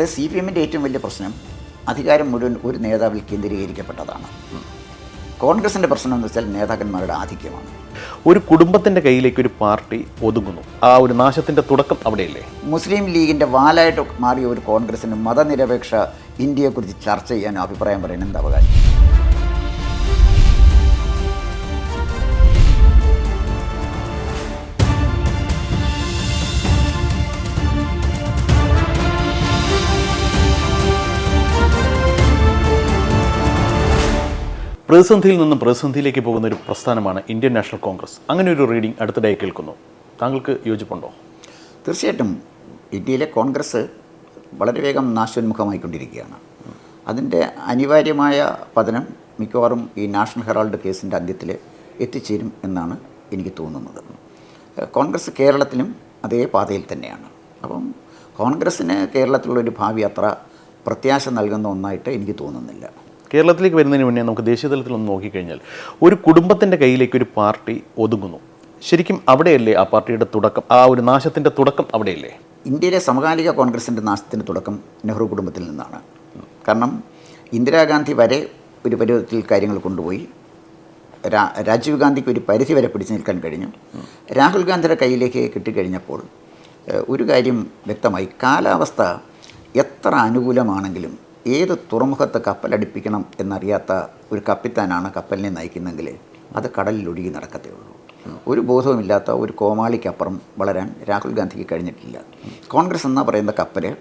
അതായത് C P എമ്മിന്റെ ഏറ്റവും വലിയ പ്രശ്നം അധികാരം മുഴുവൻ ഒരു നേതാവിൽ കേന്ദ്രീകരിക്കപ്പെട്ടതാണ്. കോൺഗ്രസിന്റെ പ്രശ്നം എന്ന് വെച്ചാൽ നേതാക്കന്മാരുടെ ആധിക്യമാണ്. ഒരു കുടുംബത്തിന്റെ കയ്യിലേക്ക് ഒരു പാർട്ടി ഒതുങ്ങുന്നു. ആ ഒരു നാശത്തിന്റെ തുടക്കം അവിടെയല്ലേ? മുസ്ലിം ലീഗിന്റെ വാലായിട്ട് മാറിയ ഒരു കോൺഗ്രസിന് മതനിരപേക്ഷ ഇന്ത്യയെക്കുറിച്ച് ചർച്ച ചെയ്യാനോ അഭിപ്രായം പറയാൻ എന്താ അവകാശം? പ്രതിസന്ധിയിൽ നിന്നും പ്രതിസന്ധിയിലേക്ക് പോകുന്ന ഒരു പ്രസ്ഥാനമാണ് ഇന്ത്യൻ നാഷണൽ കോൺഗ്രസ്. അങ്ങനെ ഒരു റീഡിംഗ് അടുത്തിടെ കേൾക്കുന്നു. താങ്കൾക്ക് യോജിപ്പുണ്ടോ? തീർച്ചയായിട്ടും ഇന്ത്യയിലെ കോൺഗ്രസ് വളരെ വേഗം നാശോന്മുഖമായിക്കൊണ്ടിരിക്കുകയാണ്. അതിന്റെ അനിവാര്യമായ പതനം മിക്കവാറും ഈ നാഷണൽ ഹെറാൾഡ് കേസിന്റെ അന്ത്യത്തിൽ എത്തിച്ചേരും എന്നാണ് എനിക്ക് തോന്നുന്നത്. കോൺഗ്രസ് കേരളത്തിലും അതേ പാതയിൽ തന്നെയാണ്. അപ്പം കോൺഗ്രസ്സിന് കേരളത്തിലുള്ളൊരു ഭാവി അത്ര പ്രത്യാശ നൽകുന്ന ഒന്നായിട്ട് എനിക്ക് തോന്നുന്നില്ല. കേരളത്തിലേക്ക് വരുന്നതിന് മുന്നേ നമുക്ക് ദേശീയ തലത്തിൽ ഒന്ന് നോക്കിക്കഴിഞ്ഞാൽ ഒരു കുടുംബത്തിന്റെ കയ്യിലേക്ക് ഒരു പാർട്ടി ഒതുങ്ങുന്നു. ശരിക്കും അവിടെയല്ലേ ആ പാർട്ടിയുടെ തുടക്കം? ആ ഒരു നാശത്തിന്റെ തുടക്കം അവിടെയല്ലേ? ഇന്ത്യയിലെ സമകാലിക കോൺഗ്രസിന്റെ നാശത്തിന്റെ തുടക്കം നെഹ്റു കുടുംബത്തിൽ നിന്നാണ്. കാരണം ഇന്ദിരാഗാന്ധി വരെ ഒരു പരുവത്തിൽ കാര്യങ്ങൾ കൊണ്ടുപോയി. രാജീവ് ഗാന്ധിക്ക് ഒരു പരിധി വരെ പിടിച്ചു നിൽക്കാൻ കഴിഞ്ഞു. രാഹുൽ ഗാന്ധിയുടെ കയ്യിലേക്ക് കിട്ടിക്കഴിഞ്ഞപ്പോൾ ഒരു കാര്യം വ്യക്തമായി കാലാവസ്ഥ എത്ര അനുകൂലമാണെങ്കിലും ഏത് തുറമുഖത്ത് കപ്പലടിപ്പിക്കണം എന്നറിയാത്ത ഒരു കപ്പിത്താനാണ് കപ്പലിനെ നയിക്കുന്നെങ്കിൽ അത് കടലിൽ ഒഴുകി നടക്കത്തേ ഉള്ളൂ. ഒരു ബോധവുമില്ലാത്ത ഒരു കോമാളിക്കപ്പുറം വളരാൻ രാഹുൽ ഗാന്ധിക്ക് കഴിഞ്ഞിട്ടില്ല. കോൺഗ്രസ് എന്ന പറയുന്ന കപ്പൽ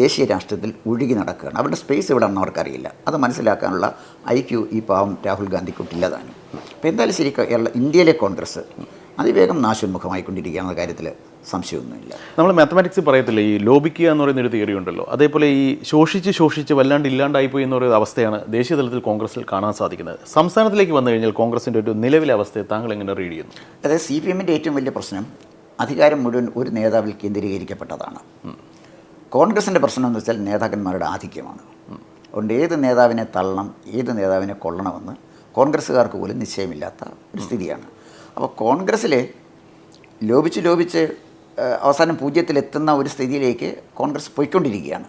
ദേശീയ രാഷ്ട്രീയത്തിൽ ഒഴുകി നടക്കുകയാണ്. അവരുടെ സ്പേസ് എവിടെയാണെന്ന് അവർക്കറിയില്ല. അത് മനസ്സിലാക്കാനുള്ള ഐക്യു ഈ പാവം രാഹുൽ ഗാന്ധിക്കുട്ടില്ല താനും. അപ്പോൾ എന്തായാലും ശരി കേരള ഇന്ത്യയിലെ കോൺഗ്രസ് അതിവേഗം നാശോന്മുഖമായിക്കൊണ്ടിരിക്കുകയാണ് കാര്യത്തിൽ സംശയമൊന്നുമില്ല. നമ്മൾ മാത്തമാറ്റിക്സ് പറയത്തില്ലേ ഈ ലോപിക്കുക എന്ന് പറയുന്ന ഒരു തിയറി ഉണ്ടല്ലോ. അതേപോലെ ഈ ശോഷിച്ച് ശോഷിച്ച് വല്ലാണ്ട് ഇല്ലാണ്ടായിപ്പോയി എന്നൊരു അവസ്ഥയാണ് ദേശീയ തലത്തിൽ കോൺഗ്രസിൽ കാണാൻ സാധിക്കുന്നത്. സംസ്ഥാനത്തിലേക്ക് വന്നു കഴിഞ്ഞാൽ കോൺഗ്രസിന്റെ ഒരു നിലവിലെ അവസ്ഥയെ താങ്കൾ എങ്ങനെ റീഡ് ചെയ്യുന്നു? അതായത് സി പി എമ്മിന്റെ ഏറ്റവും വലിയ പ്രശ്നം അധികാരം മുഴുവൻ ഒരു നേതാവിൽ കേന്ദ്രീകരിക്കപ്പെട്ടതാണ്. കോൺഗ്രസിന്റെ പ്രശ്നം എന്ന് വെച്ചാൽ നേതാക്കന്മാരുടെ ആധിക്യമാണ്. അതുകൊണ്ട് ഏത് നേതാവിനെ തള്ളണം ഏത് നേതാവിനെ കൊള്ളണമെന്ന് കോൺഗ്രസ്സുകാർക്ക് പോലും നിശ്ചയമില്ലാത്ത ഒരു സ്ഥിതിയാണ്. അപ്പോൾ കോൺഗ്രസ്സിൽ ലോപിച്ച് ലോപിച്ച് അവസാനം പൂജ്യത്തിലെത്തുന്ന ഒരു സ്ഥിതിയിലേക്ക് കോൺഗ്രസ് പോയിക്കൊണ്ടിരിക്കുകയാണ്.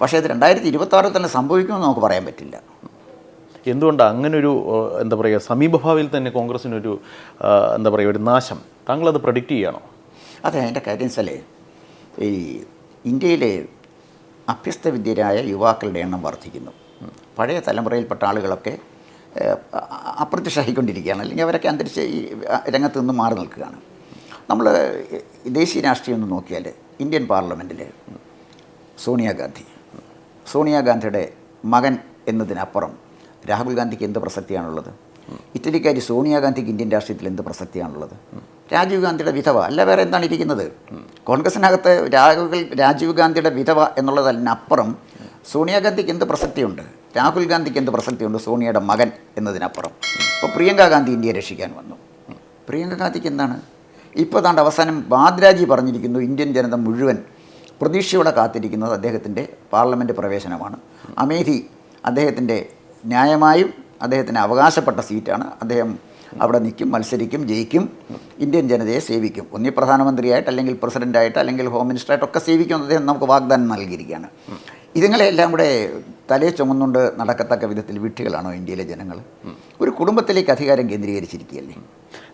പക്ഷേ ഇത് രണ്ടായിരത്തി ഇരുപത്താറിൽ തന്നെ സംഭവിക്കുമെന്ന് നമുക്ക് പറയാൻ പറ്റില്ല. എന്തുകൊണ്ടാണ് അങ്ങനൊരു എന്താ പറയുക സമീപഭാവിയിൽ തന്നെ കോൺഗ്രസ്സിനൊരു എന്താ പറയുക ഒരു നാശം? താങ്കളത് പ്രഡിക്റ്റ് ചെയ്യണോ? അതെ എന്റെ കാര്യം വെച്ചാലേ ഈ ഇന്ത്യയിലെ അഭ്യസ്ത വിദ്യരായ യുവാക്കളുടെ എണ്ണം വർദ്ധിക്കുന്നു. പഴയ തലമുറയിൽപ്പെട്ട ആളുകളൊക്കെ അപ്രത്യക്ഷമായിക്കൊണ്ടിരിക്കുകയാണ്. അല്ലെങ്കിൽ അവരൊക്കെ അന്തരിച്ച് ഈ രംഗത്ത് നിന്ന് മാറി നിൽക്കുകയാണ്. നമ്മൾ ദേശീയ രാഷ്ട്രീയം ഒന്ന് നോക്കിയാൽ ഇന്ത്യൻ പാർലമെന്റിൽ സോണിയാഗാന്ധി സോണിയാഗാന്ധിയുടെ മകൻ എന്നതിനപ്പുറം രാഹുൽ ഗാന്ധിക്ക് എന്ത് പ്രസക്തിയാണുള്ളത്? ഇറ്റലിക്കാരി സോണിയാഗാന്ധിക്ക് ഇന്ത്യൻ രാഷ്ട്രീയത്തിൽ എന്ത് പ്രസക്തിയാണുള്ളത്? രാജീവ് ഗാന്ധിയുടെ വിധവ അല്ല വേറെ എന്താണ് ഇരിക്കുന്നത്? കോൺഗ്രസിനകത്ത് രാഹുൽ രാജീവ് ഗാന്ധിയുടെ വിധവ എന്നുള്ളതിനപ്പുറം സോണിയാഗാന്ധിക്ക് എന്ത് പ്രസക്തിയുണ്ട്? രാഹുൽ ഗാന്ധിക്ക് എന്ത് പ്രസക്തിയുണ്ട്? സോണിയയുടെ മകൻ എന്നതിനപ്പുറം. ഇപ്പോൾ പ്രിയങ്ക ഗാന്ധി ഇന്ത്യയെ രക്ഷിക്കാൻ വന്നു. പ്രിയങ്ക ഗാന്ധിക്ക് എന്താണ്? ഇപ്പോൾ താണ്ട് അവസാനം ബാദ്രാജി പറഞ്ഞിരിക്കുന്നു ഇന്ത്യൻ ജനത മുഴുവൻ പ്രതീക്ഷയോടെ കാത്തിരിക്കുന്നത് അദ്ദേഹത്തിന്റെ പാർലമെന്റ് പ്രവേശനമാണ്. അമേധി അദ്ദേഹത്തിന്റെ ന്യായമായും അദ്ദേഹത്തിന് അവകാശപ്പെട്ട സീറ്റാണ്. അദ്ദേഹം അവിടെ നിൽക്കും മത്സരിക്കും ജയിക്കും ഇന്ത്യൻ ജനതയെ സേവിക്കും. ഒന്നി പ്രധാനമന്ത്രിയായിട്ട് അല്ലെങ്കിൽ പ്രസിഡന്റായിട്ട് അല്ലെങ്കിൽ ഹോം മിനിസ്റ്ററായിട്ടൊക്കെ സേവിക്കുമെന്ന് അദ്ദേഹം നമുക്ക് വാഗ്ദാനം നൽകിയിരിക്കുകയാണ്. ഇതുങ്ങളെല്ലാം കൂടെ തലയെ ചുമന്നുകൊണ്ട് നടക്കത്തക്ക വിധത്തിൽ വിട്ടികളാണോ ഇന്ത്യയിലെ ജനങ്ങൾ? ഒരു കുടുംബത്തിലേക്ക് അധികാരം കേന്ദ്രീകരിച്ചിരിക്കുകയല്ലേ?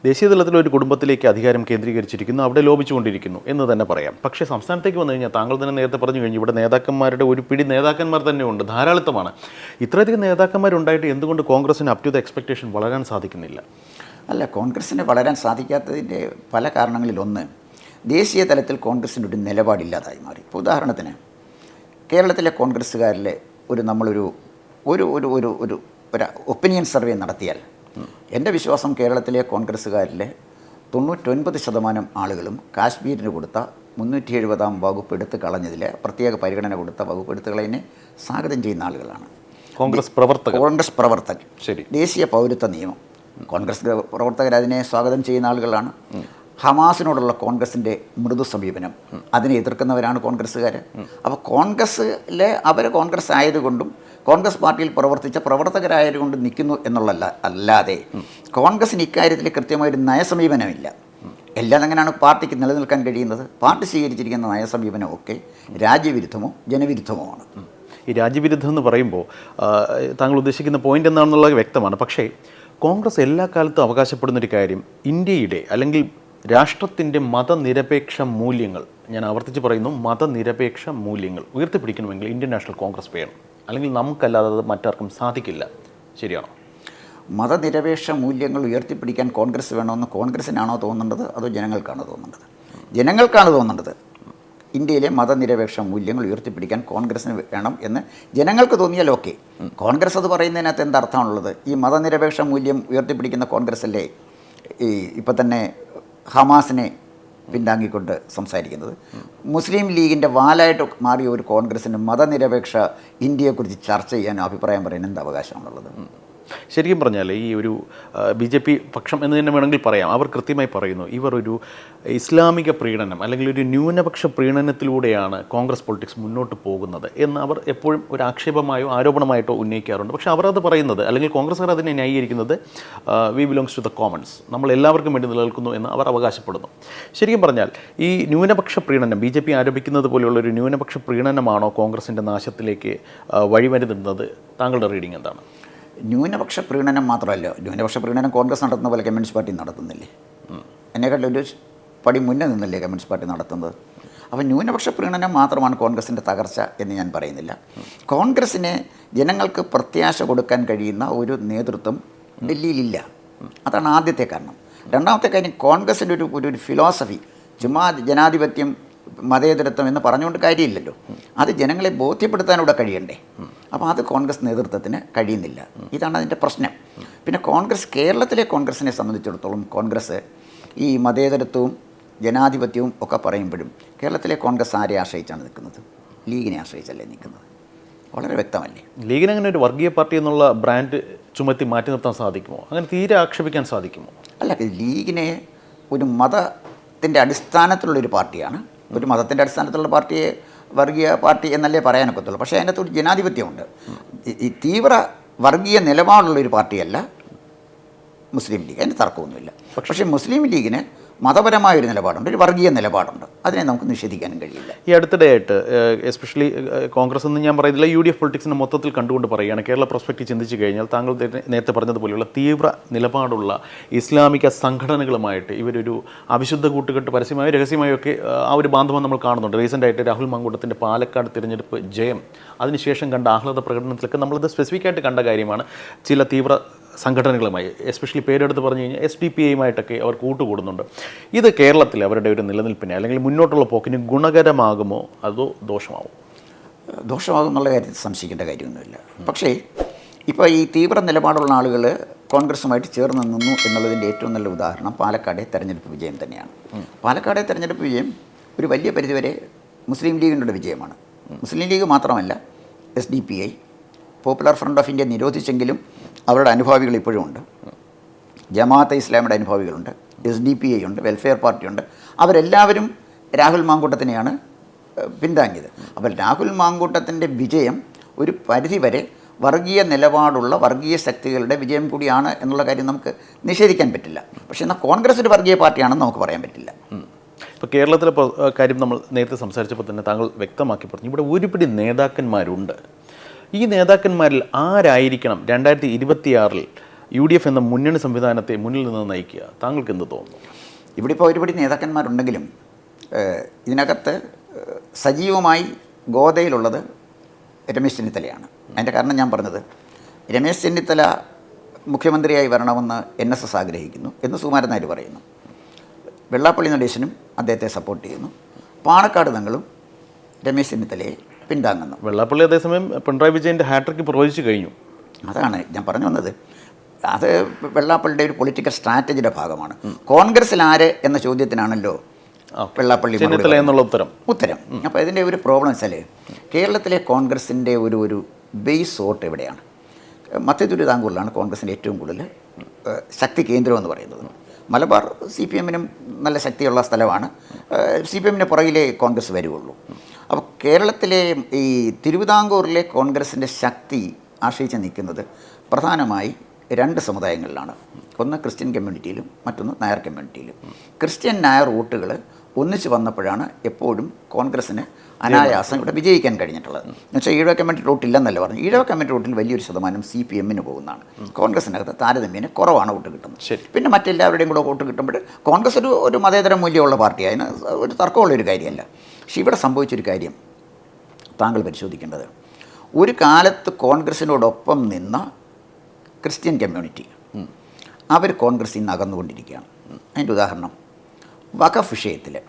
ദേശീയ തലത്തിൽ ഒരു കുടുംബത്തിലേക്ക് അധികാരം കേന്ദ്രീകരിച്ചിരിക്കുന്നു അവിടെ ലോപിച്ചുകൊണ്ടിരിക്കുന്നു എന്ന് തന്നെ പറയാം. പക്ഷേ സംസ്ഥാനത്തേക്ക് വന്നു കഴിഞ്ഞാൽ താങ്കൾ തന്നെ നേരത്തെ പറഞ്ഞു കഴിഞ്ഞു ഇവിടെ നേതാക്കന്മാരുടെ ഒരു പിടി നേതാക്കന്മാർ തന്നെ ഉണ്ട് ധാരാളിത്തമാണ്. ഇത്രയധികം നേതാക്കന്മാരുണ്ടായിട്ട് എന്തുകൊണ്ട് കോൺഗ്രസിന് അപ് ടു ദ എക്സ്പെക്ടേഷൻ വളരാൻ സാധിക്കുന്നില്ല? അല്ല കോൺഗ്രസ്സിന് വളരാൻ സാധിക്കാത്തതിന്റെ പല കാരണങ്ങളിൽ ഒന്ന് ദേശീയ തലത്തിൽ കോൺഗ്രസിന്റെ ഒരു നിലപാടില്ലാതായി മാറി. ഇപ്പോൾ ഉദാഹരണത്തിന് കേരളത്തിലെ കോൺഗ്രസ്സുകാരിലെ ഒരു നമ്മളൊരു ഒരു ഒരു ഒരു ഒരു ഒരു ഒപ്പീനിയൻ സർവേ നടത്തിയാൽ എന്റെ വിശ്വാസം കേരളത്തിലെ കോൺഗ്രസ്സുകാരിലെ തൊണ്ണൂറ്റൊൻപത് ശതമാനം ആളുകളും കാശ്മീരിന് കൊടുത്ത മുന്നൂറ്റി എഴുപതാം വകുപ്പ് എടുത്ത് കളഞ്ഞതിൽ പ്രത്യേക പരിഗണന കൊടുത്ത വകുപ്പ് എടുത്ത് സ്വാഗതം ചെയ്യുന്ന ആളുകളാണ്. കോൺഗ്രസ് പ്രവർത്തകർ. കോൺഗ്രസ് പ്രവർത്തകർ. ശരി. ദേശീയ പൗരത്വ നിയമം. കോൺഗ്രസ് ഗ്ര- പ്രവർത്തകർ അതിനെ സ്വാഗതം ചെയ്യുന്ന ആളുകളാണ്. ഹമാസിനോടുള്ള കോൺഗ്രസിന്റെ മൃദു സമീപനം. അതിനെ എതിർക്കുന്നവരാണ് കോൺഗ്രസ്സുകാർ അപ്പോൾ കോൺഗ്രസ്സിലെ അവർ കോൺഗ്രസ് ആയതുകൊണ്ടും കോൺഗ്രസ് പാർട്ടിയിൽ പ്രവർത്തിച്ച പ്രവർത്തകരായതുകൊണ്ട് നിൽക്കുന്നു എന്നുള്ള അല്ലാതെ കോൺഗ്രസിന് ഇക്കാര്യത്തിൽ കൃത്യമായൊരു നയസമീപനമില്ല. എല്ലാം എങ്ങനെയാണ് പാർട്ടിക്ക് നിലനിൽക്കാൻ കഴിയുന്നത്. പാർട്ടി സ്വീകരിച്ചിരിക്കുന്ന നയസമീപനമൊക്കെ രാജ്യവിരുദ്ധമോ ജനവിരുദ്ധമോ ആണ്. ഈ രാജ്യവിരുദ്ധം എന്ന് പറയുമ്പോൾ താങ്കൾ ഉദ്ദേശിക്കുന്ന പോയിന്റ് എന്താണെന്നുള്ളത് വ്യക്തമാണ്. പക്ഷേ കോൺഗ്രസ് എല്ലാ കാലത്തും അവകാശപ്പെടുന്ന ഒരു കാര്യം ഇന്ത്യയുടെ അല്ലെങ്കിൽ രാഷ്ട്രത്തിന്റെ മതനിരപേക്ഷ മൂല്യങ്ങൾ ഞാൻ ആവർത്തിച്ച് പറയുന്നു മതനിരപേക്ഷ മൂല്യങ്ങൾ ഉയർത്തിപ്പിടിക്കണമെങ്കിൽ ഇന്ത്യൻ നാഷണൽ കോൺഗ്രസ് വേണം. അല്ലെങ്കിൽ നമുക്കല്ലാതെ മറ്റാർക്കും സാധിക്കില്ല. ശരിയാണോ? മതനിരപേക്ഷ മൂല്യങ്ങൾ ഉയർത്തിപ്പിടിക്കാൻ കോൺഗ്രസ് വേണമെന്ന് കോൺഗ്രസിനാണോ തോന്നേണ്ടത് അതോ ജനങ്ങൾക്കാണോ തോന്നേണ്ടത് ജനങ്ങൾക്കാണ് തോന്നേണ്ടത് ഇന്ത്യയിലെ മതനിരപേക്ഷ മൂല്യങ്ങൾ ഉയർത്തിപ്പിടിക്കാൻ കോൺഗ്രസ്സിന് വേണം എന്ന് ജനങ്ങൾക്ക് തോന്നിയാൽ ഓക്കെ. കോൺഗ്രസ് അത് പറയുന്നതിനകത്ത് എന്താ അർത്ഥമാണുള്ളത്? ഈ മതനിരപേക്ഷ മൂല്യം ഉയർത്തിപ്പിടിക്കുന്ന കോൺഗ്രസ് അല്ലേ? ഈ ഇപ്പം തന്നെ ഹമാസിനെ പിന്താങ്ങിക്കൊണ്ട് സംസാരിക്കുന്നത്. മുസ്ലിം ലീഗിന്റെ വാലായിട്ട് മാറിയ ഒരു കോൺഗ്രസിന് മതനിരപേക്ഷ ഇന്ത്യയെക്കുറിച്ച് ചർച്ച ചെയ്യാൻ അഭിപ്രായം പറയാൻ എന്ത് അവകാശമാണുള്ളത്? ശരിക്കും പറഞ്ഞാൽ ഈ ഒരു ബി ജെ പി പക്ഷം എന്ന് തന്നെ വേണമെങ്കിൽ പറയാം. അവർ കൃത്യമായി പറയുന്നു ഇവർ ഒരു ഇസ്ലാമിക പ്രീണനം അല്ലെങ്കിൽ ഒരു ന്യൂനപക്ഷ പ്രീണനത്തിലൂടെയാണ് കോൺഗ്രസ് പൊളിറ്റിക്സ് മുന്നോട്ട് പോകുന്നത് എന്ന് അവർ എപ്പോഴും ഒരു ആക്ഷേപമായോ ആരോപണമായിട്ടോ ഉന്നയിക്കാറുണ്ട്. പക്ഷേ അവർ അത് പറയുന്നത് അല്ലെങ്കിൽ കോൺഗ്രസ്സുകാർ അതിനെ ന്യായീകരിക്കുന്നത് we belongs to the commons. നമ്മൾ എല്ലാവർക്കും വേണ്ടി നിലനിൽക്കുന്നു എന്ന് അവർ അവകാശപ്പെടുന്നു. ശരിക്കും പറഞ്ഞാൽ ഈ ന്യൂനപക്ഷ പ്രീണനം ബി ജെ പി ആരോപിക്കുന്നത് പോലെയുള്ള ഒരു ന്യൂനപക്ഷ പ്രീണനമാണോ കോൺഗ്രസിന്റെ നാശത്തിലേക്ക് വഴിമരുന്നുന്നത് താങ്കളുടെ റീഡിംഗ് എന്താണ്? ന്യൂനപക്ഷ പ്രീണനം മാത്രമല്ല ന്യൂനപക്ഷ പ്രീണനം കോൺഗ്രസ് നടത്തുന്ന പോലെ കമ്മ്യൂണിസ്റ്റ് പാർട്ടി നടത്തുന്നില്ലേ? എന്നെക്കാട്ടിൽ ഒരു പടി മുന്നേ നിന്നല്ലേ കമ്മ്യൂണിസ്റ്റ് പാർട്ടി നടത്തുന്നത്? അപ്പോൾ ന്യൂനപക്ഷ പ്രീണനം മാത്രമാണ് കോൺഗ്രസിന്റെ തകർച്ച എന്ന് ഞാൻ പറയുന്നില്ല. കോൺഗ്രസ്സിന് ജനങ്ങൾക്ക് പ്രത്യാശ കൊടുക്കാൻ കഴിയുന്ന ഒരു നേതൃത്വം ഡൽഹിയിലില്ല. അതാണ് ആദ്യത്തെ കാരണം. രണ്ടാമത്തെ കാര്യം കോൺഗ്രസിന്റെ ഒരു ഒരു ഫിലോസഫി ചുമ്മാ ജനാധിപത്യം മതേതരത്വം എന്ന് പറഞ്ഞുകൊണ്ട് കാര്യമില്ലല്ലോ. അത് ജനങ്ങളെ ബോധ്യപ്പെടുത്താനൂടെ കഴിയണ്ടേ. അപ്പോൾ അത് കോൺഗ്രസ് നേതൃത്വത്തിന് കഴിയുന്നില്ല. ഇതാണ് അതിന്റെ പ്രശ്നം. പിന്നെ കോൺഗ്രസ് കേരളത്തിലെ കോൺഗ്രസിനെ സംബന്ധിച്ചിടത്തോളം കോൺഗ്രസ് ഈ മതേതരത്വവും ജനാധിപത്യവും ഒക്കെ പറയുമ്പോഴും കേരളത്തിലെ കോൺഗ്രസ് ആരെ ആശ്രയിച്ചാണ് നിൽക്കുന്നത്? ലീഗിനെ ആശ്രയിച്ചല്ലേ നിൽക്കുന്നത്? വളരെ വ്യക്തമല്ലേ? ലീഗിന് അങ്ങനെ ഒരു വർഗീയ പാർട്ടി എന്നുള്ള ബ്രാൻഡ് ചുമത്തി മാറ്റി നിർത്താൻ സാധിക്കുമോ? അങ്ങനെ തീരെ ആക്ഷേപിക്കാൻ സാധിക്കുമോ? അല്ല ലീഗിനെ ഒരു മതത്തിന്റെ അടിസ്ഥാനത്തിലുള്ളൊരു പാർട്ടിയാണ്. ഒരു മതത്തിന്റെ അടിസ്ഥാനത്തിലുള്ള പാർട്ടിയെ വർഗീയ പാർട്ടി എന്നല്ലേ പറയാനൊക്കത്തുള്ളൂ പക്ഷേ അതിനകത്ത് ഒരു ജനാധിപത്യമുണ്ട്. ഈ- തീവ്ര വർഗീയ നിലപാടുള്ള ഒരു പാർട്ടിയല്ല മുസ്ലിം ലീഗ്. അതിന് തർക്കമൊന്നുമില്ല. പക്ഷേ മുസ്ലിം ലീഗിന് മതപരമായ ഒരു നിലപാടുണ്ട് ഒരു വർഗീയ നിലപാടുണ്ട്. അതിനെ നമുക്ക് നിഷേധിക്കാനും കഴിയില്ല. ഈ അടുത്തിടെയായിട്ട് എസ്പെഷ്യലി കോൺഗ്രസ് എന്ന് ഞാൻ പറയുന്നില്ല യു ഡി എഫ് പൊളിറ്റിക്സിനെ മൊത്തത്തിൽ കണ്ടുകൊണ്ട് പറയുകയാണ്. കേരള പ്രോസ്പെക്റ്റ് ചിന്തിച്ചു കഴിഞ്ഞാൽ താങ്കൾ നേരത്തെ പറഞ്ഞതുപോലെയുള്ള തീവ്ര നിലപാടുള്ള ഇസ്ലാമിക സംഘടനകളുമായിട്ട് ഇവരൊരു അവിശുദ്ധ കൂട്ടുകെട്ട് പരസ്യമായോ രഹസ്യമായോ ഒക്കെ ആ, ഒരു ബാന്ധവം നമ്മൾ കാണുന്നുണ്ട്. റീസെന്റ് ആയിട്ട് രാഹുൽ മങ്കൂട്ടത്തിന്റെ പാലക്കാട് തിരഞ്ഞെടുപ്പ് ജയം അതിനുശേഷം കണ്ട ആഹ്ലാദ പ്രകടനത്തിലൊക്കെ നമ്മളത് സ്പെസിഫിക്കായിട്ട് കണ്ട കാര്യമാണ്. ചില തീവ്ര സംഘടനകളുമായി എസ്പെഷ്യലി പേരെടുത്ത് പറഞ്ഞു കഴിഞ്ഞാൽ എസ് ഡി പി ഐയുമായിട്ടൊക്കെ അവർ കൂട്ടുകൂടുന്നുണ്ട്. ഇത് കേരളത്തിൽ അവരുടെ ഒരു നിലനിൽപ്പിനെ അല്ലെങ്കിൽ മുന്നോട്ടുള്ള പോക്കിന് ഗുണകരമാകുമോ? അതോ ദോഷമാകുമോ? ദോഷമാകും എന്നുള്ള കാര്യത്തിൽ സംശയിക്കേണ്ട കാര്യമൊന്നുമില്ല. പക്ഷേ ഇപ്പോൾ ഈ തീവ്ര നിലപാടുള്ള ആളുകൾ കോൺഗ്രസുമായിട്ട് ചേർന്ന് നിന്നു എന്നുള്ളതിന്റെ ഏറ്റവും നല്ല ഉദാഹരണം പാലക്കാടെ തെരഞ്ഞെടുപ്പ് വിജയം തന്നെയാണ്. പാലക്കാടെ തെരഞ്ഞെടുപ്പ് വിജയം ഒരു വലിയ പരിധിവരെ മുസ്ലിം ലീഗിന്റെ വിജയമാണ്. മുസ്ലിം ലീഗ് മാത്രമല്ല S D P I Popular Front of India നിരോധിച്ചെങ്കിലും അവരുടെ അനുഭാവികൾ ഇപ്പോഴും ഉണ്ട്. ജമാഅത്തെ ഇസ്ലാമിയുടെ അനുഭാവികളുണ്ട്. എസ് ഡി പി ഐ ഉണ്ട് വെൽഫെയർ പാർട്ടിയുണ്ട് അവരെല്ലാവരും രാഹുൽ മാങ്കൂട്ടത്തിനെയാണ് പിന്താങ്ങിയത്. അപ്പോൾ രാഹുൽ മാങ്കൂട്ടത്തിന്റെ വിജയം ഒരു പരിധിവരെ വർഗീയ നിലപാടുള്ള വർഗീയ ശക്തികളുടെ വിജയം കൂടിയാണ് എന്നുള്ള കാര്യം നമുക്ക് നിഷേധിക്കാൻ പറ്റില്ല. പക്ഷേ എന്നാൽ കോൺഗ്രസ് ഒരു വർഗീയ പാർട്ടിയാണെന്ന് നമുക്ക് പറയാൻ പറ്റില്ല. ഇപ്പോൾ കേരളത്തിലെ കാര്യം നമ്മൾ നേരത്തെ സംസാരിച്ചപ്പോൾ തന്നെ താങ്കൾ വ്യക്തമാക്കി പറഞ്ഞു. ഇവിടെ ഒരുപിടി നേതാക്കന്മാരുണ്ട്. ഈ നേതാക്കന്മാരിൽ ആരായിരിക്കണം രണ്ടായിരത്തി ഇരുപത്തിയാറിൽ യു ഡി എഫ് എന്ന മുന്നണി സംവിധാനത്തെ മുന്നിൽ നിന്ന് നയിക്കുക? താങ്കൾക്ക് എന്ത് തോന്നുന്നു? ഇവിടെ ഇപ്പോൾ ഒരുപടി നേതാക്കന്മാരുണ്ടെങ്കിലും ഇതിനകത്ത് സജീവമായി ഗോതയിലുള്ളത് രമേശ് ചെന്നിത്തലയാണ്. അതിന്റെ കാരണം ഞാൻ പറഞ്ഞത് രമേശ് ചെന്നിത്തല മുഖ്യമന്ത്രിയായി വരണമെന്ന് എൻ എസ് എസ് ആഗ്രഹിക്കുന്നു എന്ന് സുകുമാരൻ നായർ പറയുന്നു. വെള്ളാപ്പള്ളി നടേശനും അദ്ദേഹത്തെ സപ്പോർട്ട് ചെയ്യുന്നു. പാണക്കാട് തങ്ങളും രമേശ് ചെന്നിത്തലയെ പിന്താങ്ങുന്നു വെള്ളാപ്പള്ളി അതേസമയം പിണറായി വിജയന്റെ ഹാട്രിക്ക് പ്രവചിച്ചു കഴിഞ്ഞു. അതാണ് ഞാൻ പറഞ്ഞു വന്നത്. അത് വെള്ളാപ്പള്ളിയുടെ ഒരു പൊളിറ്റിക്കൽ സ്ട്രാറ്റജിയുടെ ഭാഗമാണ്. കോൺഗ്രസ്സിൽ ആര് എന്ന ചോദ്യത്തിനാണല്ലോ വെള്ളാപ്പള്ളി എന്നുള്ള ഉത്തരം. ഉത്തരം. അപ്പോൾ ഇതിന്റെ ഒരു പ്രോബ്ലം വെച്ചാൽ കേരളത്തിലെ കോൺഗ്രസിന്റെ ഒരു ഒരു ബേസ് വോട്ട് എവിടെയാണ്? മധ്യ തിരുവിതാംകൂറിലാണ് കോൺഗ്രസിന്റെ ഏറ്റവും കൂടുതൽ ശക്തി കേന്ദ്രം എന്ന് പറയുന്നത്. മലബാർ സി പി എമ്മിനും നല്ല ശക്തിയുള്ള സ്ഥലമാണ്. സി പി എമ്മിന് പുറകിലേ കോൺഗ്രസ് വരുള്ളൂ അപ്പോൾ കേരളത്തിലെ ഈ തിരുവിതാംകൂറിലെ കോൺഗ്രസിന്റെ ശക്തി ആശ്രയിച്ച് നിൽക്കുന്നത് പ്രധാനമായി രണ്ട് സമുദായങ്ങളിലാണ്. ഒന്ന് ക്രിസ്ത്യൻ കമ്മ്യൂണിറ്റിയിലും മറ്റൊന്ന് നായർ കമ്മ്യൂണിറ്റിയിലും. ക്രിസ്ത്യൻ നായർ വോട്ടുകൾ ഒന്നിച്ച് വന്നപ്പോഴാണ് എപ്പോഴും കോൺഗ്രസ്സിന് അനായാസം ഇവിടെ വിജയിക്കാൻ കഴിഞ്ഞിട്ടുള്ളത്. എന്ന് വെച്ചാൽ ഈഴവ കമ്മ്യൂണിറ്റി വോട്ടില്ലെന്നല്ല പറഞ്ഞു ഈഴവ കമ്മിറ്റി വോട്ടിൽ വലിയൊരു ശതമാനം സി പി എമ്മിന് പോകുന്നതാണ്. കോൺഗ്രസിനകത്ത് താരതമ്യേന കുറവാണ് വോട്ട് കിട്ടുന്നത്. ശരി. പിന്നെ മറ്റെല്ലാവരുടെയും കൂടെ വോട്ട് കിട്ടുമ്പോൾ കോൺഗ്രസ് ഒരു ഒരു മതേതര മൂല്യമുള്ള പാർട്ടിയാണ് ഒരു തർക്കമുള്ള ഒരു കാര്യമല്ല. പക്ഷേ ഇവിടെ സംഭവിച്ചൊരു കാര്യം താങ്കൾ പരിശോധിക്കേണ്ടത്. ഒരു കാലത്ത് കോൺഗ്രസിനോടൊപ്പം നിന്ന ക്രിസ്ത്യൻ കമ്മ്യൂണിറ്റി. അവർ കോൺഗ്രസ് നിന്ന് അകന്നുകൊണ്ടിരിക്കുകയാണ്. അതിന്റെ ഉദാഹരണം. വഖഫ് വിഷയത്തിൽ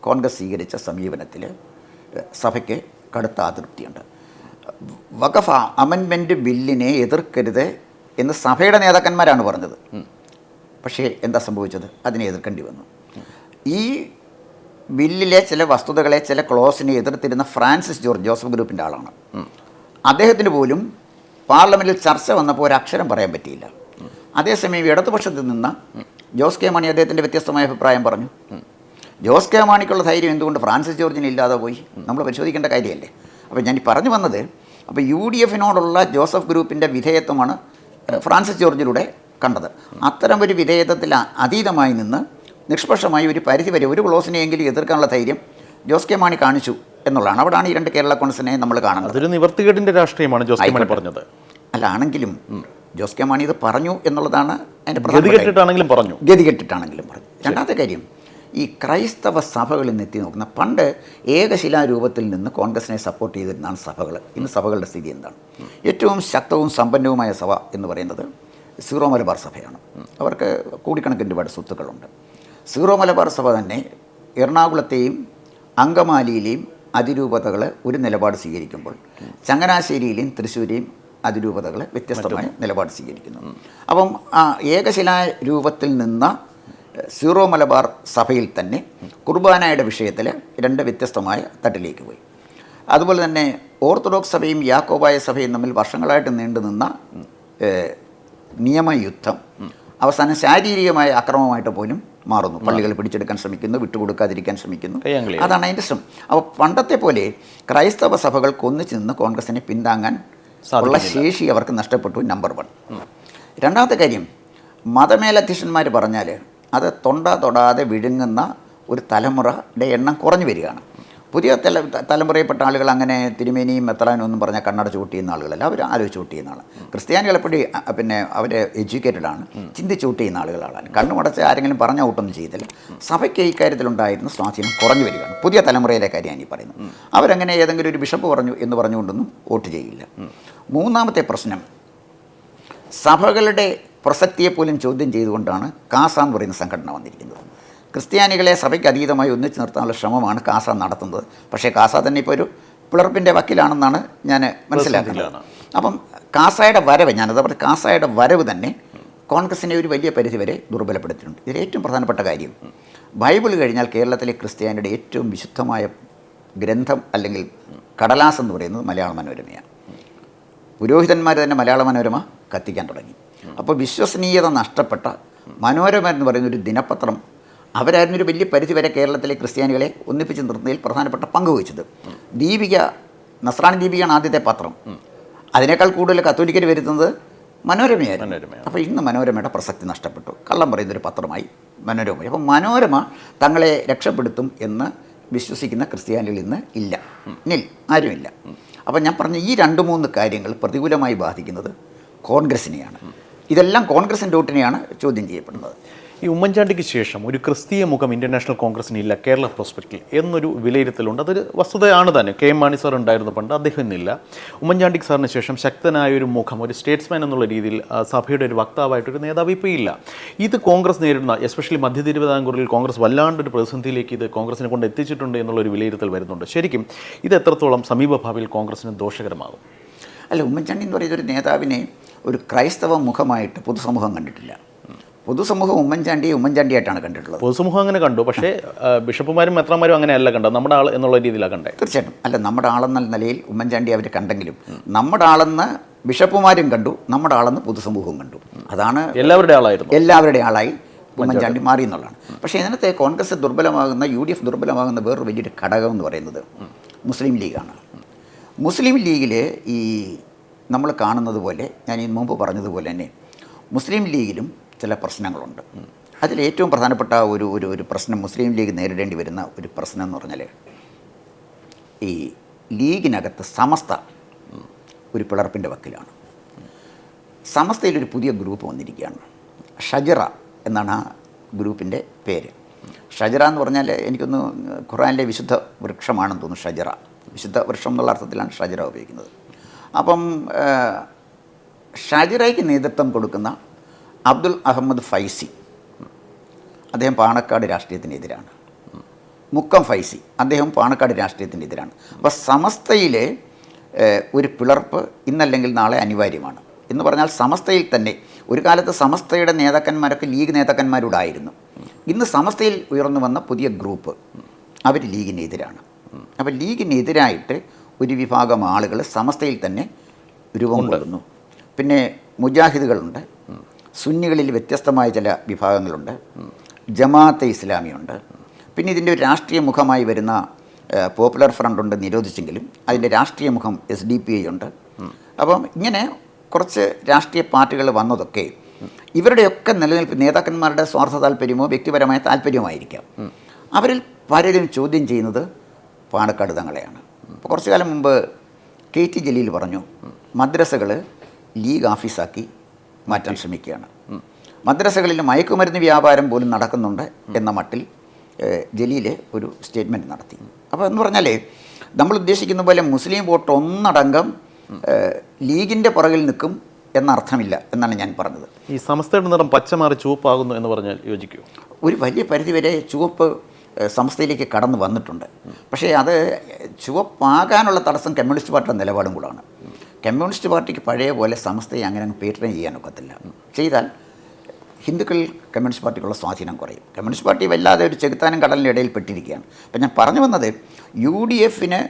കോൺഗ്രസ് സ്വീകരിച്ച സമീപനത്തിൽ സഭയ്ക്ക് കടുത്ത അതൃപ്തിയുണ്ട്. വഖഫ് അമെൻമെന്റ് ബില്ലിനെ എതിർക്കരുത് എന്ന് സഭയുടെ നേതാക്കന്മാരാണ് പറഞ്ഞത്. പക്ഷേ എന്താ സംഭവിച്ചത്? അതിനെ എതിർക്കേണ്ടി വന്നു. ഈ ബില്ലിലെ ചില വസ്തുതകളെ ചില ക്ലോസിനെ എതിർത്തിരുന്ന ഫ്രാൻസിസ് ജോർജ് ജോസഫ് ഗ്രൂപ്പിന്റെ ആളാണ്. അദ്ദേഹത്തിന് പോലും പാർലമെന്റിൽ ചർച്ച വന്നപ്പോൾ ഒരു അക്ഷരം പറയാൻ പറ്റിയില്ല. അതേസമയം ഇടതുപക്ഷത്ത് നിന്ന ജോസ് കെ മാണി അദ്ദേഹത്തിന്റെ വ്യത്യസ്തമായ അഭിപ്രായം പറഞ്ഞു. ജോസ് കെ മാണിക്കുള്ള ധൈര്യം എന്തുകൊണ്ട് ഫ്രാൻസിസ് ജോർജിന് ഇല്ലാതെ പോയി? നമ്മൾ പരിശോധിക്കേണ്ട കാര്യമല്ലേ? അപ്പോൾ ഞാൻ പറഞ്ഞു വന്നത് അപ്പോൾ യു ഡി എഫിനോടുള്ള ജോസഫ് ഗ്രൂപ്പിന്റെ വിധേയത്വമാണ് ഫ്രാൻസിസ് ജോർജിലൂടെ കണ്ടത്. അത്തരം ഒരു വിധേയത്വത്തിൽ അതീതമായി നിന്ന് നിഷ്പക്ഷമായി ഒരു പരിധി വരെ ഒരു ക്ലോസിനെയെങ്കിലും എതിർക്കാനുള്ള ധൈര്യം ജോസ് കെ മാണി കാണിച്ചു എന്നുള്ളതാണ്. അവിടെയാണ് ഈ രണ്ട് കേരള കോൺഗ്രസിനെ നമ്മൾ കാണുന്നത്. അതൊരു നിവർത്തികേടിന്റെ രാഷ്ട്രീയമാണ് ജോസ് കെ മാണി പറഞ്ഞത്. അല്ല ആണെങ്കിലും ജോസ് കെ മാണി ഇത് പറഞ്ഞു എന്നുള്ളതാണ് അതിന്റെ. ഗതികെട്ടിട്ടാണെങ്കിലും പറഞ്ഞു. ഗതികെട്ടിട്ടാണെങ്കിലും പറഞ്ഞു. രണ്ടാമത്തെ കാര്യം ഈ ക്രൈസ്തവ സഭകളിൽ നിന്ന് എത്തി നോക്കുന്ന പണ്ട് ഏകശിലാരൂപത്തിൽ നിന്ന് കോൺഗ്രസിനെ സപ്പോർട്ട് ചെയ്തിരുന്നതാണ് സഭകൾ ഇന്ന് സഭകളുടെ സ്ഥിതി എന്താണ്? ഏറ്റവും ശക്തവും സമ്പന്നവുമായ സഭ എന്ന് പറയുന്നത് സീറോ മലബാർ സഭയാണ്. അവർക്ക് കോടിക്കണക്കിന് ഒരുപാട് സ്വത്തുക്കളുണ്ട്. സീറോ മലബാർ സഭ തന്നെ എറണാകുളത്തെയും അങ്കമാലിയിലെയും അതിരൂപതകൾ ഒരു നിലപാട് സ്വീകരിക്കുമ്പോൾ ചങ്ങനാശ്ശേരിയിലെയും തൃശ്ശൂരെയും അതിരൂപതകൾ വ്യത്യസ്തമായ നിലപാട് സ്വീകരിക്കുന്നു. അപ്പം ആ ഏകശിലാ രൂപത്തിൽ നിന്ന സീറോ മലബാർ സഭയിൽ തന്നെ കുർബാനയുടെ വിഷയത്തിൽ രണ്ട് വ്യത്യസ്തമായ തട്ടിലേക്ക് പോയി. അതുപോലെ തന്നെ ഓർത്തഡോക്സ് സഭയും യാക്കോബായ സഭയും തമ്മിൽ വർഷങ്ങളായിട്ട് നീണ്ടുനിന്ന നിയമയുദ്ധം അവസാനം ശാരീരികമായ അക്രമമായിട്ട് പോലും മാറുന്നു. പള്ളികൾ പിടിച്ചെടുക്കാൻ ശ്രമിക്കുന്നു വിട്ടുകൊടുക്കാതിരിക്കാൻ ശ്രമിക്കുന്നു. അതാണ് അതിന്റെ ശ്രമം. അപ്പോൾ പണ്ടത്തെ പോലെ ക്രൈസ്തവ സഭകൾക്ക് ഒന്നിച്ച് നിന്ന് കോൺഗ്രസിനെ പിന്താങ്ങാൻ ഉള്ള ശേഷി അവർക്ക് നഷ്ടപ്പെട്ടു നമ്പർ വൺ രണ്ടാമത്തെ കാര്യം മതമേലധ്യക്ഷന്മാർ പറഞ്ഞാൽ അത് തൊണ്ട തൊടാതെ വിഴുങ്ങുന്ന ഒരു തലമുറയുടെ എണ്ണം കുറഞ്ഞു വരികയാണ്. പുതിയ തല തലമുറയിൽപ്പെട്ട ആളുകൾ അങ്ങനെ തിരുമേനിയും മെത്രാനും ഒന്നും പറഞ്ഞാൽ കണ്ണടച്ച് ചെയ്യുന്ന ആളുകളല്ല. അവർ ആലോചിച്ച് വോട്ട് ചെയ്യുന്ന ആളാണ് ക്രിസ്ത്യാനികൾ എപ്പോഴും പിന്നെ അവർ എഡ്യൂക്കേറ്റഡ് ആണ്. ചിന്തിച്ച് ചെയ്യുന്ന ആളുകളാണ്. കണ്ണുമടച്ച് ആരെങ്കിലും പറഞ്ഞ ഔട്ടൊന്നും ചെയ്തില്ല സഭയ്ക്ക് ഇക്കാര്യത്തിലുണ്ടായിരുന്ന സ്വാധീനം കുറഞ്ഞു വരികയാണ്. പുതിയ തലമുറയിലെ കാര്യമാണ് ഈ പറയുന്നത്. അവരങ്ങനെ ഏതെങ്കിലും ഒരു ബിഷപ്പ് പറഞ്ഞു എന്ന് പറഞ്ഞുകൊണ്ടൊന്നും വോട്ട് ചെയ്യില്ല. മൂന്നാമത്തെ പ്രശ്നം സഭകളുടെ പ്രസക്തിയെ പോലും ചോദ്യം ചെയ്തുകൊണ്ടാണ് കാസ എന്ന് പറയുന്ന സംഘടന വന്നിരിക്കുന്നത്. ക്രിസ്ത്യാനികളെ സഭയ്ക്ക് അതീതമായി ഒന്നിച്ചു നിർത്താനുള്ള ശ്രമമാണ് കാസ നടത്തുന്നത്. പക്ഷേ കാസ തന്നെ ഇപ്പോൾ ഒരു പിളർപ്പിന്റെ വക്കിലാണെന്നാണ് ഞാൻ മനസ്സിലാക്കുന്നത്. അപ്പം കാസായുടെ വരവ് ഞാനത് പറഞ്ഞ കാസായുടെ വരവ് തന്നെ കോൺഗ്രസിനെ ഒരു വലിയ പരിധിവരെ ദുർബലപ്പെടുത്തിയിട്ടുണ്ട്. ഇതിൽ ഏറ്റവും പ്രധാനപ്പെട്ട കാര്യം ബൈബിൾ കഴിഞ്ഞാൽ കേരളത്തിലെ ക്രിസ്ത്യാനിയുടെ ഏറ്റവും വിശുദ്ധമായ ഗ്രന്ഥം അല്ലെങ്കിൽ കടലാസ് എന്ന് പറയുന്നത് മലയാള മനോരമയാണ്. പുരോഹിതന്മാർ തന്നെ മലയാള മനോരമ കത്തിക്കാൻ തുടങ്ങി. അപ്പോൾ വിശ്വസനീയത നഷ്ടപ്പെട്ട മനോരമ എന്ന് പറയുന്ന ഒരു ദിനപത്രം അവരായിരുന്നു ഒരു വലിയ പരിധി വരെ കേരളത്തിലെ ക്രിസ്ത്യാനികളെ ഒന്നിപ്പിച്ച് നിർത്തുന്നതിൽ പ്രധാനപ്പെട്ട പങ്ക് വഹിച്ചത്. ദീപിക നസ്രാണി ദീപികയാണ് ആദ്യത്തെ പത്രം. അതിനേക്കാൾ കൂടുതൽ കത്തോലിക്കർ വരുത്തുന്നത് മനോരമയായിരുന്നു. അപ്പോൾ ഇന്ന് മനോരമയുടെ പ്രസക്തി നഷ്ടപ്പെട്ടു. കള്ളം പറയുന്നൊരു പത്രമായി മനോരമ. അപ്പോൾ മനോരമ തങ്ങളെ രക്ഷപ്പെടുത്തും എന്ന് വിശ്വസിക്കുന്ന ക്രിസ്ത്യാനികൾ ഇന്ന് ഇല്ല. നിൽ ആരുമില്ല. അപ്പോൾ ഞാൻ പറഞ്ഞ ഈ രണ്ട് മൂന്ന് കാര്യങ്ങൾ പ്രതികൂലമായി ബാധിക്കുന്നത് കോൺഗ്രസിനെയാണ്. ഇതെല്ലാം കോൺഗ്രസിന്റെ വോട്ടിനെയാണ് ചോദ്യം ചെയ്യപ്പെടുന്നത്. ഈ ഉമ്മൻചാണ്ടിക്ക് ശേഷം ഒരു ക്രിസ്തീയ മുഖം ഇന്റർനാഷണൽ നാഷണൽ കോൺഗ്രസിന് ഇല്ല കേരള പ്രോസ്പെക്റ്റിൽ എന്നൊരു വിലയിരുത്തലുണ്ട്. അതൊരു വസ്തുതയാണ് തന്നെ. കെ എം മാണി സാർ ഉണ്ടായിരുന്നു പണ്ട് അദ്ദേഹം ഇന്നില്ല. ഉമ്മൻചാണ്ടിക്ക് സാറിന് ശേഷം ശക്തനായ ഒരു മുഖം ഒരു സ്റ്റേറ്റ്സ്മാൻ എന്നുള്ള രീതിയിൽ സഭയുടെ ഒരു വക്താവായിട്ടൊരു നേതാവ് ഇപ്പോൾ ഇല്ല. ഇത് കോൺഗ്രസ് നേരിടുന്ന എസ്പെഷ്യലി മധ്യ തിരുവിതാംകൂറിൽ കോൺഗ്രസ് വല്ലാണ്ടൊരു പ്രതിസന്ധിയിലേക്ക് ഇത് കോൺഗ്രസിനെ കൊണ്ട് എത്തിച്ചിട്ടുണ്ട് എന്നുള്ളൊരു വിലയിരുത്തൽ വരുന്നുണ്ട്. ശരിക്കും ഇത് എത്രത്തോളം സമീപഭാവിയിൽ കോൺഗ്രസിന് ദോഷകരമാകും? അല്ല ഉമ്മൻചാണ്ടി എന്ന് പറയുന്ന ഒരു നേതാവിനെ ഒരു ക്രൈസ്തവ മുഖമായിട്ട് പൊതുസമൂഹം കണ്ടിട്ടില്ല. പൊതുസമൂഹം ഉമ്മൻചാണ്ടിയെ ഉമ്മൻചാണ്ടിയായിട്ടാണ് കണ്ടിട്ടുള്ളത്. പൊതുസമൂഹം അങ്ങനെ കണ്ടു. പക്ഷേ ബിഷപ്പുമാരും മെത്രമാരും അങ്ങനെയല്ല കണ്ടത്. നമ്മുടെ ആൾ എന്നുള്ള രീതിയിലാണ് കണ്ടത് തീർച്ചയായിട്ടും. അല്ല നമ്മുടെ ആളെന്ന നിലയിൽ ഉമ്മൻചാണ്ടി അവർ കണ്ടെങ്കിലും നമ്മുടെ ആളെന്ന് ബിഷപ്പുമാരും കണ്ടു നമ്മുടെ ആളെന്ന് പൊതുസമൂഹവും കണ്ടു. അതാണ് എല്ലാവരുടെ ആളായിരുന്നു. എല്ലാവരുടെ ആളായി ഉമ്മൻചാണ്ടി. മാറി എന്നുള്ളതാണ്. പക്ഷേ ഇതിനകത്ത് കോൺഗ്രസ് ദുർബലമാകുന്ന യു ഡി എഫ് ദുർബലമാകുന്ന വേറൊരു വലിയൊരു ഘടകം എന്ന് പറയുന്നത് മുസ്ലിം ലീഗാണ്. മുസ്ലിം ലീഗിൽ ഈ നമ്മൾ കാണുന്നത് പോലെ ഞാൻ ഇതിന് മുമ്പ് പറഞ്ഞതുപോലെ തന്നെ മുസ്ലിം ലീഗിലും ചില പ്രശ്നങ്ങളുണ്ട്. അതിൽ ഏറ്റവും പ്രധാനപ്പെട്ട ഒരു ഒരു ഒരു പ്രശ്നം മുസ്ലിം ലീഗ് നേരിടേണ്ടി വരുന്ന ഒരു പ്രശ്നം എന്ന് പറഞ്ഞാൽ ഈ ലീഗിനകത്ത് സമസ്ത ഒരു പിളർപ്പിന്റെ വക്കിലാണ്. സമസ്തയിൽ ഒരു പുതിയ ഗ്രൂപ്പ് വന്നിരിക്കുകയാണ്. ഷജറ എന്നാണ് ആ ഗ്രൂപ്പിന്റെ പേര്. ഷജറ എന്ന് പറഞ്ഞാൽ എനിക്കൊന്ന് ഖുറാനിലെ വിശുദ്ധ വൃക്ഷമാണെന്ന് തോന്നുന്നു ഷജറ. വിശുദ്ധ വൃക്ഷം എന്നുള്ള അർത്ഥത്തിലാണ് ഷജറ ഉപയോഗിക്കുന്നത്. അപ്പം ഷജറയ്ക്ക് നേതൃത്വം കൊടുക്കുന്ന അബ്ദുൽ അഹമ്മദ് ഫൈസി. അദ്ദേഹം പാണക്കാട് രാഷ്ട്രീയത്തിനെതിരാണ്. മുക്കം ഫൈസി അദ്ദേഹം പാണക്കാട് രാഷ്ട്രീയത്തിനെതിരാണ്. അപ്പോൾ സമസ്തയിലെ ഒരു പിളർപ്പ് ഇന്നല്ലെങ്കിൽ നാളെ അനിവാര്യമാണ്. എന്ന് പറഞ്ഞാൽ സമസ്തയിൽ തന്നെ ഒരു കാലത്ത് സമസ്തയുടെ നേതാക്കന്മാരൊക്കെ ലീഗ് നേതാക്കന്മാരോടായിരുന്നു. ഇന്ന് സമസ്തയിൽ ഉയർന്നു വന്ന പുതിയ ഗ്രൂപ്പ് അവർ ലീഗിനെതിരാണ്. അപ്പോൾ ലീഗിനെതിരായിട്ട് ഒരു വിഭാഗം ആളുകൾ സമസ്തയിൽ തന്നെ രൂപം കൊള്ളുന്നു. പിന്നെ മുജാഹിദുകളുണ്ട് സുന്നികളിൽ വ്യത്യസ്തമായ ചില വിഭാഗങ്ങളുണ്ട്. ജമാഅത്തെ ഇസ്ലാമിയുണ്ട്. പിന്നെ ഇതിന്റെ ഒരു രാഷ്ട്രീയ മുഖമായി വരുന്ന പോപ്പുലർ ഫ്രണ്ട് ഉണ്ട് നിരോധിച്ചെങ്കിലും അതിന്റെ രാഷ്ട്രീയ മുഖം എസ് ഡി പി ഐ ഉണ്ട്. അപ്പം ഇങ്ങനെ കുറച്ച് രാഷ്ട്രീയ പാർട്ടികൾ വന്നതൊക്കെ ഇവരുടെയൊക്കെ നിലനിൽപ്പ് നേതാക്കന്മാരുടെ സ്വാർത്ഥ താല്പര്യമോ വ്യക്തിപരമായ താല്പര്യമായിരിക്കാം അവരിൽ പലരും ചോദ്യം ചെയ്യുന്നത് പാണക്കാട് തങ്ങളെയാണ്. അപ്പോൾ കുറച്ചു കാലം മുമ്പ് കെ ടി ജലീൽ പറഞ്ഞു മദ്രസകൾ ലീഗ് ഓഫീസാക്കി മാറ്റാൻ ശ്രമിക്കുകയാണ്. മദ്രസകളിൽ മയക്കുമരുന്ന് വ്യാപാരം പോലും നടക്കുന്നുണ്ട് എന്ന മട്ടിൽ ജലീൽ ഒരു സ്റ്റേറ്റ്മെന്റ് നടത്തി. അപ്പോൾ എന്ന് പറഞ്ഞാൽ നമ്മൾ ഉദ്ദേശിക്കുന്ന പോലെ മുസ്ലിം വോട്ട് ഒന്നടങ്കം ലീഗിന്റെ പുറകിൽ നിൽക്കും എന്നർത്ഥമില്ല എന്നാണ് ഞാൻ പറഞ്ഞത്. ഈ സംസ്ഥയുടെ നിറം പച്ച മാറി ചുവപ്പാകുന്നു എന്ന് പറഞ്ഞാൽ യോജിക്കുമോ ഒരു വലിയ പരിധിവരെ ചുവപ്പ് സംസ്ഥയിലേക്ക് കടന്നു വന്നിട്ടുണ്ട്. പക്ഷേ അത് ചുവപ്പാകാനുള്ള തടസ്സം കമ്മ്യൂണിസ്റ്റ് പാർട്ടിയുടെ നിലപാടും കൂടാണ്. കമ്മ്യൂണിസ്റ്റ് പാർട്ടിക്ക് പഴയ പോലെ സമസ്തയെ അങ്ങനെ അങ്ങ് പേറ്റേൺ ചെയ്യാൻ ഒക്കത്തില്ല. ചെയ്താൽ ഹിന്ദുക്കളിൽ കമ്മ്യൂണിസ്റ്റ് പാർട്ടിക്കുള്ള സ്വാധീനം കുറയും. കമ്മ്യൂണിസ്റ്റ് പാർട്ടി വല്ലാതെ ഒരു ചെകുത്താനും കടലിന്റെ ഇടയിൽ പെട്ടിരിക്കുകയാണ്. അപ്പം ഞാൻ പറഞ്ഞു വന്നത് യു ഡി എഫിന്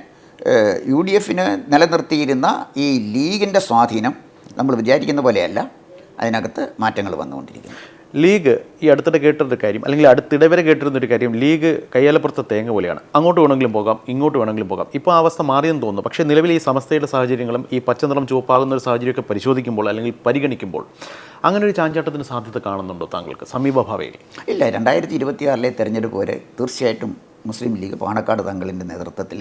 യു ഡി എഫിന് നിലനിർത്തിയിരുന്ന ഈ ലീഗിന്റെ സ്വാധീനം നമ്മൾ വിചാരിക്കുന്ന പോലെയല്ല. അതിനകത്ത് മാറ്റങ്ങൾ വന്നുകൊണ്ടിരിക്കുന്നു. ലീഗ് ഈ അടുത്തിടെ കേട്ടിരുന്ന കാര്യം അല്ലെങ്കിൽ അടുത്തിടെ വരെ കേട്ടിരുന്ന ഒരു കാര്യം ലീഗ് കയ്യാലപ്പുറത്തെ തേങ്ങ പോലെയാണ്. അങ്ങോട്ട് വേണമെങ്കിലും പോകാം ഇങ്ങോട്ട് വേണമെങ്കിലും പോകാം. ഇപ്പോൾ ആ അവസ്ഥ മാറിയെന്ന് തോന്നുന്നു. പക്ഷേ നിലവിൽ ഈ സമസ്തയുടെ സാഹചര്യങ്ങളും ഈ പച്ചനിറം ചുവപ്പാകുന്ന ഒരു സാഹചര്യമൊക്കെ പരിശോധിക്കുമ്പോൾ അല്ലെങ്കിൽ പരിഗണിക്കുമ്പോൾ അങ്ങനെ ഒരു ചാഞ്ചാട്ടത്തിന് സാധ്യത കാണുന്നുണ്ടോ താങ്കൾക്ക് സമീപഭാവയിൽ? ഇല്ല രണ്ടായിരത്തി ഇരുപത്തിയാറിലെ തെരഞ്ഞെടുപ്പ് വരെ തീർച്ചയായിട്ടും മുസ്ലിം ലീഗ് പാണക്കാട് തങ്ങളിന്റെ നേതൃത്വത്തിൽ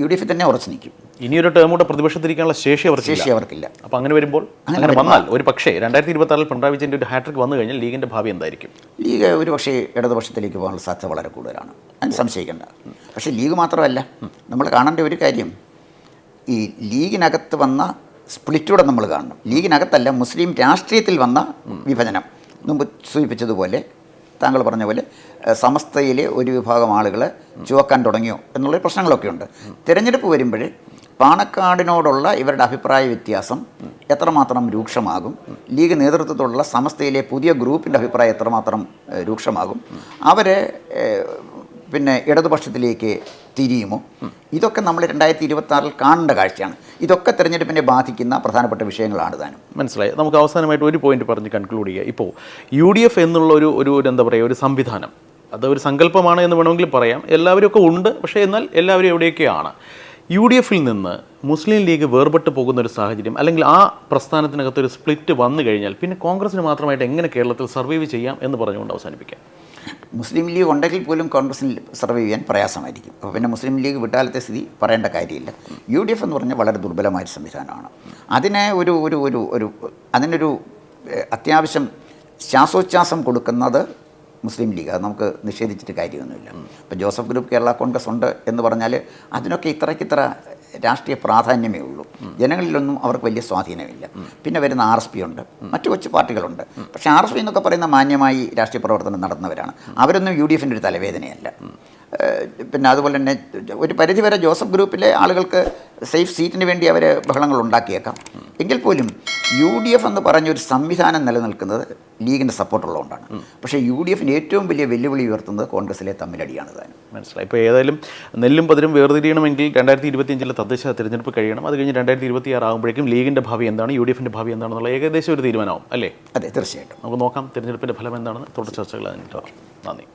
യു ഡി എഫിൽ തന്നെ ഉറച്ചു നിൽക്കും. ഇനിയൊരു ടേം കൂടെ പ്രതിപക്ഷത്തിരിക്കാനുള്ള ശേഷി അവർ ശേഷി അവർക്കില്ല. അപ്പോൾ അങ്ങനെ വരുമ്പോൾ അങ്ങനെ വന്നാൽ ഒരു പക്ഷേ രണ്ടായിരത്തി ഇരുപത്തി ആറിൽ പിണറായി വിജയന്റെ ഒരു ഹാട്രിക് വന്നു കഴിഞ്ഞാൽ ലീഗിന്റെ ഭാവി എന്തായിരിക്കും? ലീഗ് ഒരു പക്ഷേ ഇടതുപക്ഷത്തിലേക്ക് പോകാനുള്ള സാധ്യത വളരെ കൂടുതലാണ്. അതിന് സംശയിക്കേണ്ട. പക്ഷേ ലീഗ് മാത്രമല്ല നമ്മൾ കാണേണ്ട ഒരു കാര്യം. ഈ ലീഗിനകത്ത് വന്ന സ്പ്ലിറ്റൂടെ നമ്മൾ കാണണം. ലീഗിനകത്തല്ല മുസ്ലിം രാഷ്ട്രീയത്തിൽ വന്ന വിഭജനം. മുമ്പ് സൂചിപ്പിച്ചതുപോലെ താങ്കൾ പറഞ്ഞ പോലെ സമസ്തയിലെ ഒരു വിഭാഗം ആളുകൾ ചുവക്കാൻ തുടങ്ങിയോ എന്നുള്ള പ്രശ്നങ്ങളൊക്കെ ഉണ്ട്. തിരഞ്ഞെടുപ്പ് വരുമ്പോൾ പാണക്കാടിനോടുള്ള ഇവരുടെ അഭിപ്രായ വ്യത്യാസം എത്രമാത്രം രൂക്ഷമാകും? ലീഗ് നേതൃത്വത്തിലുള്ള സമസ്തയിലെ പുതിയ ഗ്രൂപ്പിന്റെ അഭിപ്രായം എത്രമാത്രം രൂക്ഷമാകും? അവരെ പിന്നെ ഇടതുപക്ഷത്തിലേക്ക് തിരിയുമോ? ഇതൊക്കെ നമ്മൾ രണ്ടായിരത്തി ഇരുപത്തി കാണേണ്ട കാഴ്ചയാണ്. ഇതൊക്കെ തിരഞ്ഞെടുപ്പിനെ ബാധിക്കുന്ന പ്രധാനപ്പെട്ട വിഷയങ്ങളാണ് താനും. മനസ്സിലായി. നമുക്ക് അവസാനമായിട്ട് ഒരു പോയിന്റ് പറഞ്ഞ് കൺക്ലൂഡ് ചെയ്യുക ഇപ്പോൾ യു ഡി എഫ് എന്നുള്ള ഒരു ഒരു എന്താ പറയുക ഒരു സംവിധാനം. അത് ഒരു സങ്കല്പമാണ് എന്ന് വേണമെങ്കിൽ പറയാം. എല്ലാവരും ഒക്കെ ഉണ്ട്. പക്ഷേ എന്നാൽ എല്ലാവരും എവിടെയൊക്കെയാണ്? യു ഡി എഫിൽ നിന്ന് മുസ്ലിം ലീഗ് വേർപെട്ട് പോകുന്ന ഒരു സാഹചര്യം അല്ലെങ്കിൽ ആ പ്രസ്ഥാനത്തിനകത്ത് ഒരു സ്പ്ലിറ്റ് വന്നു കഴിഞ്ഞാൽ പിന്നെ കോൺഗ്രസിന് മാത്രമായിട്ട് എങ്ങനെ കേരളത്തിൽ സർവൈവ് ചെയ്യാം എന്ന് പറഞ്ഞുകൊണ്ട് അവസാനിപ്പിക്കാം. മുസ്ലിം ലീഗ് ഉണ്ടെങ്കിൽ പോലും കോൺഗ്രസിന് സർവൈവ് ചെയ്യാൻ പ്രയാസമായിരിക്കും. അപ്പോൾ പിന്നെ മുസ്ലിം ലീഗ് വിട്ടാലത്തെ സ്ഥിതി പറയേണ്ട കാര്യമില്ല. യു ഡി എഫ് എന്ന് പറഞ്ഞാൽ വളരെ ദുർബലമായ സംവിധാനമാണ്. അതിനെ ഒരു ഒരു ഒരു ഒരു അതിനൊരു അത്യാവശ്യം ശ്വാസോച്ഛ്വാസം കൊടുക്കുന്നത് മുസ്ലിം ലീഗ്. അത് നമുക്ക് നിഷേധിച്ചിട്ട് കാര്യമൊന്നുമില്ല. ഇപ്പോൾ ജോസഫ് ഗ്രൂപ്പ് കേരള കോൺഗ്രസ് ഉണ്ട് എന്ന് പറഞ്ഞാൽ അതിനൊക്കെ ഇത്രയ്ക്കിത്ര രാഷ്ട്രീയ പ്രാധാന്യമേ ഉള്ളൂ. ജനങ്ങളിലൊന്നും അവർക്ക് വലിയ സ്വാധീനമില്ല. പിന്നെ വരുന്ന ആർ എസ് പി ഉണ്ട്. മറ്റു കൊച്ചു പാർട്ടികളുണ്ട്. പക്ഷേ ആർ എസ് പി എന്നൊക്കെ പറയുന്ന മാന്യമായി രാഷ്ട്രീയ പ്രവർത്തനം നടന്നവരാണ്. അവരൊന്നും യു ഡി എഫിന്റെ ഒരു തലവേദനയല്ല. പിന്നെ അതുപോലെ തന്നെ ഒരു പരിധിവരെ ജോസഫ് ഗ്രൂപ്പിലെ ആളുകൾക്ക് സേഫ് സീറ്റിന് വേണ്ടി അവർ ബഹളങ്ങൾ ഉണ്ടാക്കിയേക്കാം. എങ്കിൽ പോലും യു ഡി എഫ് എന്ന് പറഞ്ഞൊരു സംവിധാനം നിലനിൽക്കുന്നത് ലീഗിന്റെ സപ്പോർട്ടുള്ളതുകൊണ്ടാണ്. പക്ഷേ യു ഡി എഫിന് ഏറ്റവും വലിയ വെല്ലുവിളി ഉയർത്തുന്നത് കോൺഗ്രസിലെ തമ്മിലടിയാണ് താനും. മനസ്സിലായി. ഇപ്പോൾ ഏതായാലും നെല്ലും പതിരും വേർതിരിയണമെങ്കിൽ രണ്ടായിരത്തി ഇരുപത്തിയഞ്ചിലെ തദ്ദേശ തിരഞ്ഞെടുപ്പ് കഴിയണം. അത് കഴിഞ്ഞ് രണ്ടായിരത്തി ഇരുപത്തി ആറ് ആകുമ്പോഴേക്കും ലീഗിന്റെ ഭാവി എന്താണ് യു ഡി എഫിന്റെ ഭാവി എന്താണെന്നുള്ള ഏകദേശം ഒരു തീരുമാനമാവും അല്ലേ? അതെ തീർച്ചയായിട്ടും. നമുക്ക് നോക്കാം തിരഞ്ഞെടുപ്പിന്റെ ഫലം എന്താണെന്ന് തുടർ ചർച്ചകൾ അതിന് നന്ദി.